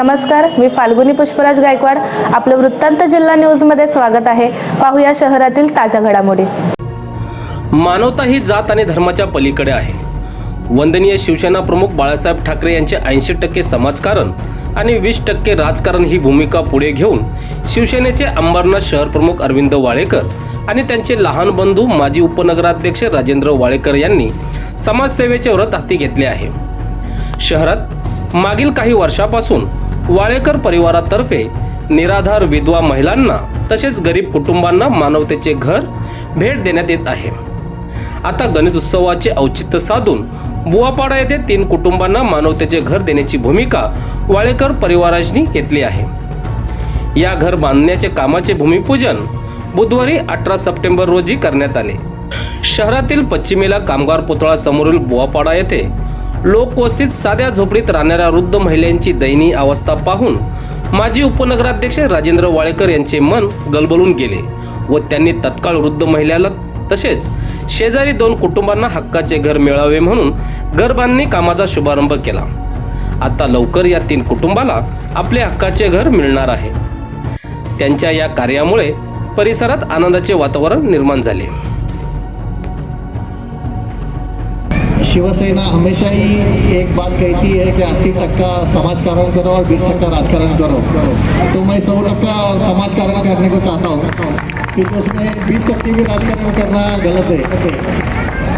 नमस्कार मी फाल्गुनी पुष्पराज गायकवाड. आपलं वृत्तांत जिल्हा न्यूजमध्ये स्वागत आहे. पाहूया शहरातील ताज्या घडामोडी. मानवता ही जात आणि धर्माच्या पलीकडे आहे. वंदनीय शिवसेना प्रमुख बाळासाहेब ठाकरे यांचे ऐंशी टक्के समाजकारण आणि वीस टक्के राजकारण ही भूमिका पुढे घेऊन शिवसेनेचे अंबरनाथ शहर प्रमुख अरविंद वाळेकर आणि त्यांचे लहान बंधू माजी उपनगराध्यक्ष राजेंद्र वाळेकर यांनी समाजसेवेचे व्रत हाती घेतले आहे. शहरात मागील काही वर्षापासून वाळेकर परिवारातर्फे निराधार विधवा महिलांना तसेच गरीब कुटुंबांना मानवतेचे घर भेट देण्यात येत आहे. आता गणेश उत्सवाचे औचित्य साधून बुवापाडा येथे तीन कुटुंबांना मानवतेचे घर देण्याची भूमिका वाळेकर परिवारांनी घेतली आहे. या घर बांधण्याचे कामाचे भूमिपूजन बुधवारी अठरा सप्टेंबर रोजी करण्यात आले. शहरातील पश्चिमेला कामगार पुतळा समोरील बुवापाडा येथे लोकवस्तीत साध्या झोपडीत राहणाऱ्या वृद्ध महिलांची दयनीय अवस्था पाहून माजी उपनगराध्यक्ष राजेंद्र वाळेकर यांचे मन गलबलून गेले व त्यांनी तत्काळ वृद्ध महिलेला तसेच शेजारी दोन कुटुंबांना हक्काचे घर मिळावे म्हणून घर बांधणी कामाचा शुभारंभ केला. आता लवकर या तीन कुटुंबाला आपले हक्काचे घर मिळणार आहे. त्यांच्या या कार्यामुळे परिसरात आनंदाचे वातावरण निर्माण झाले. शिवसेना हमेशा ही एक बात कहती है कि अस्सी टक्का समाजकारण करो और बीस टक्का राजकारण करो। तो मैं सौ टक्का समाजकारण करने को चाहता हूँ। क्योंकि उसमें बीस टक्के भी राजकारण करना गलत है।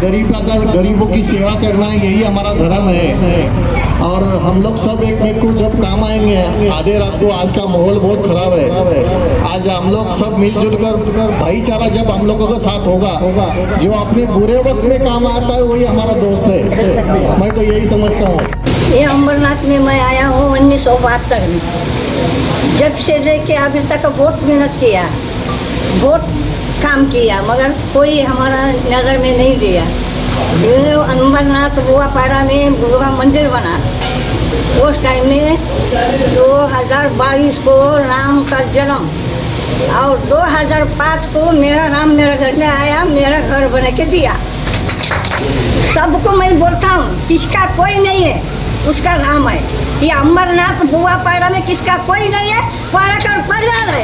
गरीब का गरीबों की सेवा करना यही हमारा धर्म है। और हम लोग सब एक एक को जब काम आएँगे, आधे रात को आज का माहौल बहुत खराब है। आज हम लोग सब मिलजुल कर, भाईचारा जब हम लोगों का साथ होगा, जो अपने बुरे वक्त में काम आता है, वही हमारा दोस्त है। मैं तो यही समझता हूँ। ये अम्बरनाथ में मैं आया हूँ उन्नीस सौ बहत्तर में। जब से लेके अभी तक बहुत मेहनत किया, बहुत काम किया, मगर कोई हमारा नज़र में नहीं दिया अम्बरनाथ बुआपाड़ा में बुआ मंदिर बना। उस टाइम में 2022 को राम का जन्म और 2005 को मेरा राम मेरा घर में आया, मेरा घर बना के दिया। सबको मैं बोलता हूँ, किसका कोई नहीं है, उसका नाम है। ये अम्बरनाथ बुआ पारा में किसका कोई नहीं है वाराकर परिवार है।